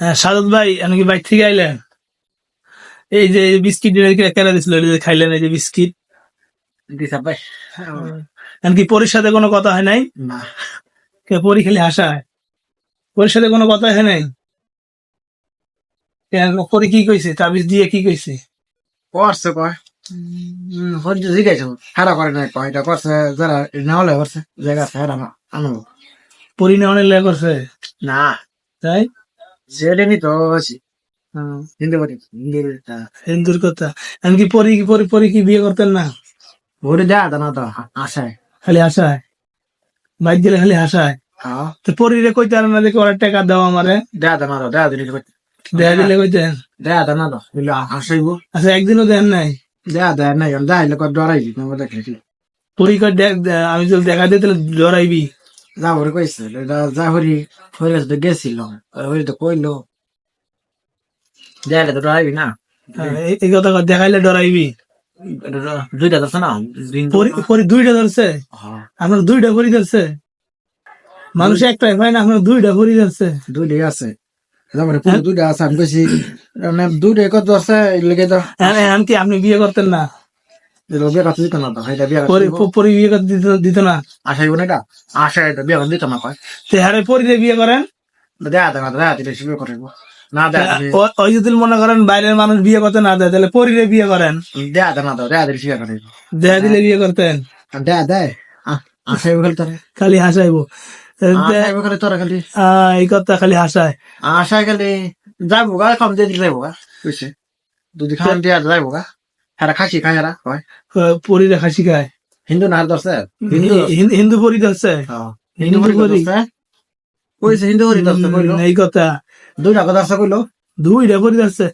হ্যাঁ সাদত ভাই কি বাইক থেকে আইলেন? এই যে বিস্কিট কেনা দিছিল খাইলেন এই যে বিস্কিট। ভাই। এমনকি পরির সাথে কোনো কথা হয় নাই? না। পরি খালি হাসায় পরির সাথে কোনো কথা হয় নাই? পরি কি কইছে? তাবিজ দিয়ে কি কইছে? করছে কয়। হরিজ জিজ্ঞাসা হারা করে নাই কয়। এটা করছে যারা না হলে করছে জায়গা আছে হারা আনব। পরি নেওয়ানের লেগে করছে? না। তাই? যেটা নি তো আছি হিন্দু বাড়ি হিন্দু হিন্দুর কথা। এমনকি পরি পরি পরি কি বিয়ে করতেন না? ভোরে দেয়া দানা তো আশায়। খালি হাসায় বাইক দিলে খালি হাসায় হ্যাঁ। তো পরিরে কইতে আর না দেখে ওরা টাকা দাও আমারে। দেয়া দানা তো দেয়া দিলি দেয়া দিলে কইতেন দেয়া দানা তো দিলে হাসাইব আচ্ছা একদিনও দেন নাই? দেয়া দেয়া নাই দেয়া হইলে কয় ডরাইবি তোমার দেখে। আমি যদি দেখা দিই তাহলে ডরাইবি। যা হরি কইছে যা হরি হরি কাছে তো গেছিল। হরি তো কইলো তো ডরাইবি না? হ্যাঁ, এই- কথা দেখাইলে ডরাইবি। দুইটা ধরছে না? দুইটা ধরছে? হ্যাঁ, আপনার দুইটা পরি ধরছে? মানুষ একটাই হয় না আপনার দুইটা পরি ধরছে। দুইটাই আছে। যেমন দুইটা আছে আমি কইছি মানে দুইটা কত আছে লেগে তো এমনকি আপনি বিয়ে করতেন না। বিয়ে করতে দিত না তো এটা বিয়ে পরি বিয়ে করতে দিত দিত না। এটা? আশা এটা বিয়ে করতে দিত না কয়। তে হারে পরিরে বিয়ে করেন? দেয়া দেয় না দেয়া দিলে বিয়ে না দেয়া ওই যদি মনে করেন বাইরের মানুষ বিয়ে করতে না দেয় তাহলে পরিরে বিয়ে করেন। দেয়া দেয় না তো দেয়া দিলে বিয়ে করব দেয়া দিলে বিয়ে করতেন। দেয়া দেয়। আশাইব খালি তোরে। খালি হাসাইবো। তোরা খালি। এই কথা খালি হাসায়। আশাই খালি যাইবো গা কম দিয়ে দিলে যাইবো গা বুঝছে? দুদি খান দিয়া যাইবো গা। হেরা খাসি পরিরে খাসি খায়। হিন্দু না হিন্দু হিন্দু হিন্দু পরি ধরছে হ্যাঁ, হিন্দু কইছে কইলো এই কথা। দুই টাকা দর্শে কইলো দুইটা পরি ধরছে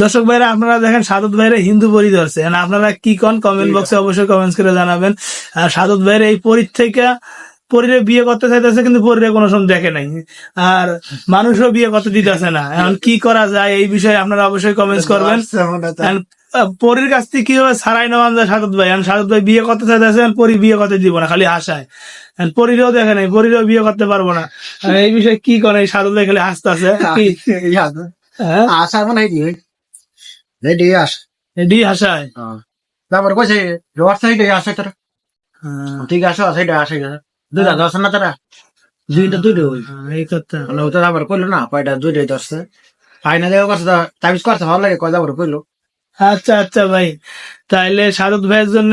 দর্শক ভাইরা আপনারা দেখেন সাদত ভাইরা হিন্দু পরি ধরছে আপনারা কি কন? কমেন্ট বক্সে অবশ্যই কমেন্টস করে জানাবেন। আর সাদত ভাইরা এই পরির থেকে পরিরে বিয়ে করতে চাইতেছে কিন্তু পরিরে কোনো সময় দেখে নাই। আর মানুষও বিয়ে করতে দিতেছে না। এখন কি করা যায় এই বিষয়ে আপনারা অবশ্যই কমেন্টস করবেন। পরির কাছ থেকে কীভাবে ছাড়াই নেওয়া যায় সাদত ভাই। আর সাদত ভাই বিয়ে করতে চাইতেছে পরি বিয়ে করতে দিব না খালি হাসায়। পরিরেও দেখে নাই পরিরেও বিয়ে করতে পারব না। এই বিষয়ে কি করে সাদত ভাই খালি হাসতেছে। হ্যাঁ? আশা মানে হাসায়। তারপর কইছে রোড সাইডে আসে তোর। হ্যাঁ, ঠিক আছে সাইডে আসে দুইটা দর্শে না তারা? দুইটা দুইটা এই কথা। তারপর কইলো না কয়টা দুইটাই দর্শে ফাইনা দেওয়া করছে তাবিজ করছে ভালো লাগে কয় তারপর কইলো। আচ্ছা আচ্ছা ভাই। তাইলে সাদত ভাইয়ের জন্য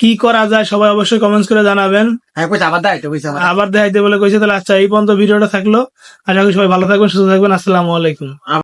কি করা যায় সবাই অবশ্যই কমেন্টস করে জানাবেন। হ্যাঁ আবার কইছে আবার। আবার দেখাইতে বলে কইছে তাহলে আচ্ছা এই পর্যন্ত ভিডিওটা থাকল। আশা করি সবাই ভালো থাকবেন সুস্থ থাকবেন। আসসালামু আলাইকুম।